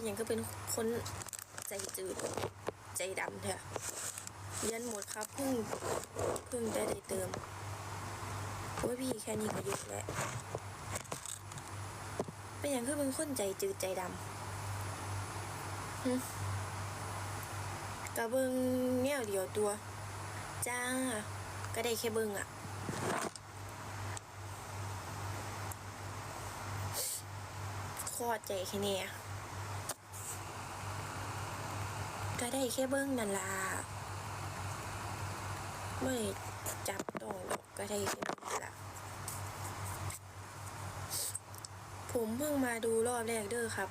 เป็นอย่างก็เป็นคนใจจืดใจดำเถอะยันหมดครับเพิ่งเพิ่งได้ได้เติมโอ้ยพี่แค่นี้ก็เยอะแล้วเป็นอย่างก็เป็นคนใจจืดใจดำหึกะเบิงแนวเดียวตัว จ้า ก็ได้แค่เบิงอะคอดใจแค่เนี้ย ก็ได้แค่เบิ้งนั่นล่ะไม่จับต้องดอกก็ได้แค่เบิ้งนั่นล่ะผมเพิ่งมาดูรอบแรกเด้อครับ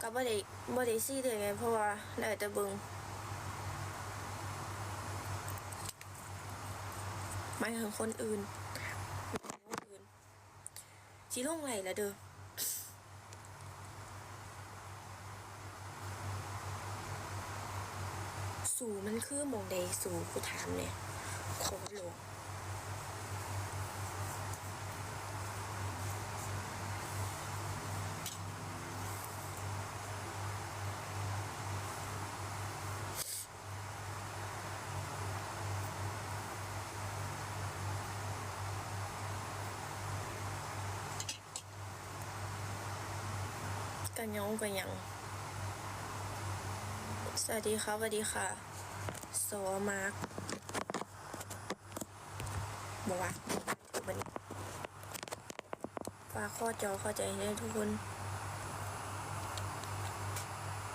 ก็บ่ได้บ่ได้ซี่เลยไงเพราะว่าได้แต่เบิ่งหมายถึงคนอื่นคนอื่นสิลงไหลละเด้อ สู่มันคือมองใดสู่กูถามเนี่ยโคตรหลวงกันยองกันยังสวัสดีค่ะสวัสดีค่ะ โซมาร์กบอกว่าถูกมันฝากข้อจอเข้าใจให้ทุกคน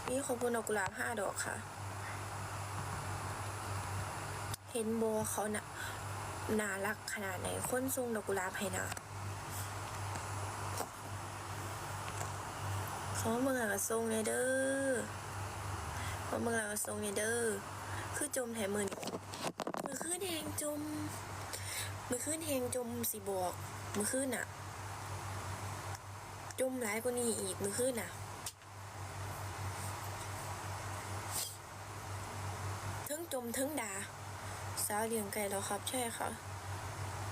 นี่ขอบคุณดอกกุหลาบห้าดอกค่ะ เห็นโบเขาน่ะน่ารักขนาดไหนคนทรงดอกกุหลาบให้นะเขอเมื่อกับทรงเนเด้อขอเมื่อกับทรงเนเด้อ คือจมแถมมือนมือขึ้นแหงจม มือขึ้นแหงจมสิบอกมือขึ้นน่ะจมหลายกว่านี้อีกมือขึ้นน่ะทั้งจมทั้งด่าสาวเลี้ยงไก่แล้วครับ ใช่ค่ะ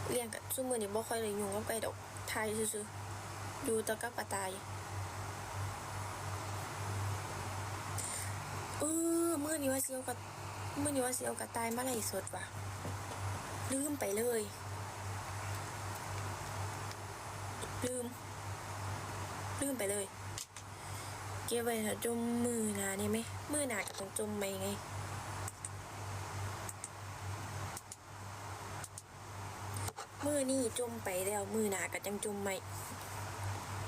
เลี้ยงกับซุมือนี่บ่ค่อยเลยยุ่งกับไก่ดอกไทยซื่อๆอยู่ตะกับปลาตายเออมือนี้ว่าเสียวกับ มื่อนี้ว่าเสียวกับตายมาไหลฟ์สดว่ะ ลืมไปเลย ลืม ลืมไปเลย เก็บไว้ถอะจมมือหนานี่ไหมมือหนากับต้องจมไปไงมือนี่จมไปแล้วมือหนากับจังจมไหม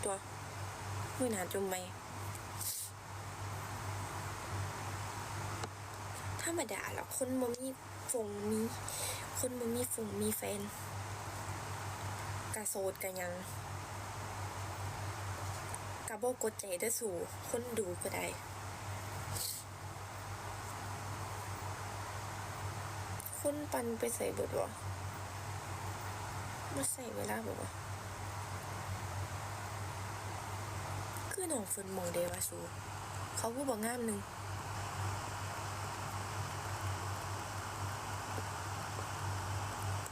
ตัวมือหนาจมไหม รรมดาหรอกคนบ่มีฟงมี คนบ่มีฟงมีแฟนกะโสดกะยังกะบ่กดใจได้อสู่คนดูก็ได้คนปันไปใส่เบิดวะมาใส่เวลาบอกว่าคือหนองเฟินมองเดวาสู เขาผู้บอกงามหนึ่ง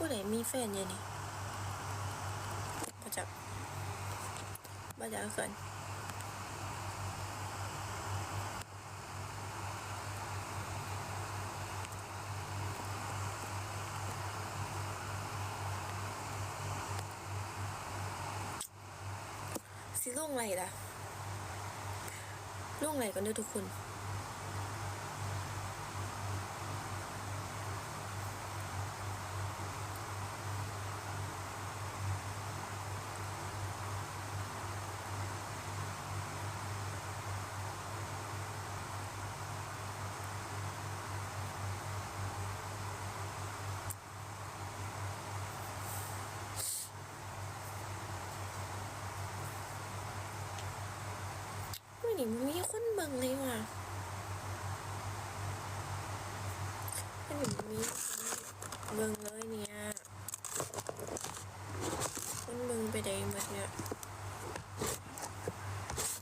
ผู้ใดมีแฟนยังนี่มาจากมาจากเกินสิลงไหลล่ะลงไหลกันด้วยทุกคน ไม่นี่มีคนเบิ่งเลยว่ะไม่นี่มีคนเบิ่งเลยเนี่ยคนเบิ่งไปได้หมดเนี่ย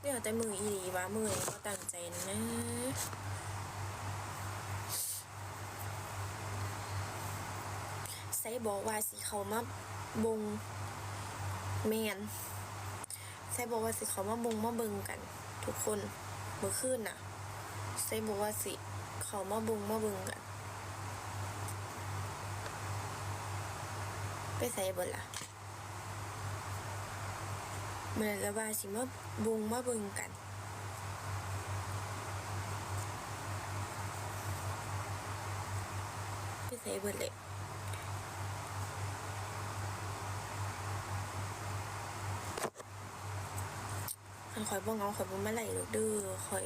เดี๋ยวแต่มืออีหลีว่ามือนี่ก็ตั้งใจนะใส่บอกว่าสิเขามาบงแมนซบอกว่าสิเขามาบงมาเบิงกัน ทุกคนมื่อคืนน่ะไซบอกว่าสิ เขามาบุงมาบิงกัน ไปใส่บิดล่ะเมื่อแล้วว่าสิมาบุงมาบิงกันไปใส่บิดเลย ข่อยบ่เหงาข่อยบ่มาไลหรอกเด้อข่อย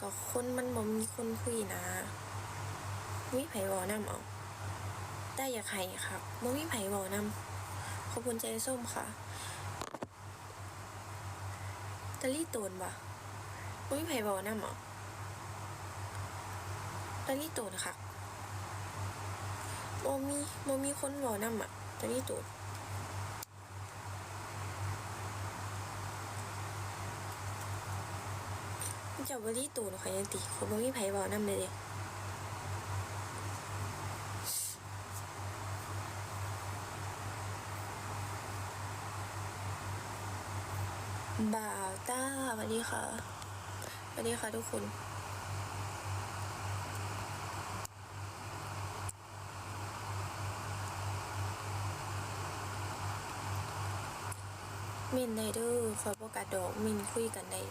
ก็คนมันบ่มีคนคุยนะมีไผเว้านำเอาแต่อยากให้ครับบ่มีไผเว้านำขอบคุณใจส้มค่ะตะลี่โตนบ่บ่มีไผเว้านำเอาตะลี่โตนค่ะบ่มีบ่มีคนเว้านำอะตะลี่โตน มันจะบริตูนข่อยยังติคนบ่มีไผเว้านำเลยเด้บ่าวต้าสวัสดีค่ะสวัสดีค่ะทุกคนเมินได้เด้อขอยประกาศดอกมินคุยกันได้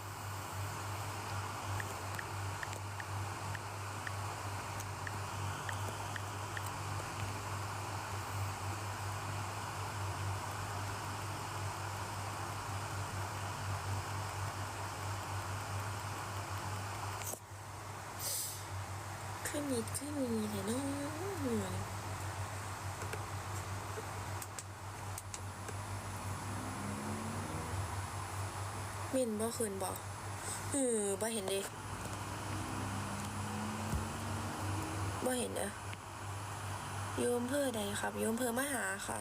ขึ้นนิดขึ้นมีเลยเนาะมินบ่คืนบ่เออบ่เห็นเดิบ่เห็นเด้อโยมเภอใดครับโยมเภอมหาค่ะ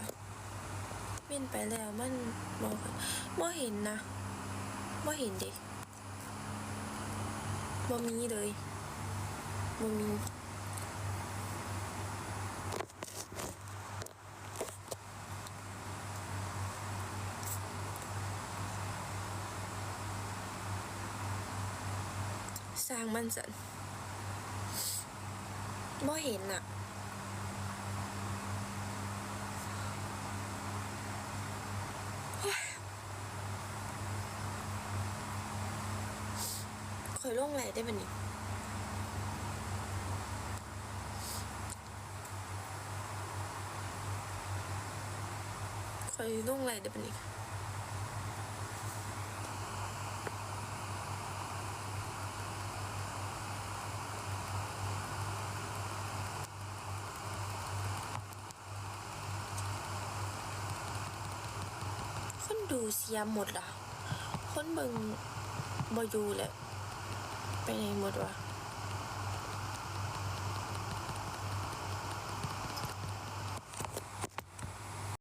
มินไปแล้วมันบ่บ่เห็นนะบ่เห็นเดิบ่มีเลย บ่มีสร้างมันสันบ่เห็นอะคอยล่งไหลได้ปะนี่ อยลงไหลได้ปะนี่คนดูเสียหมดละคนเบิงบอยู่แหละไปไหนหมดวะ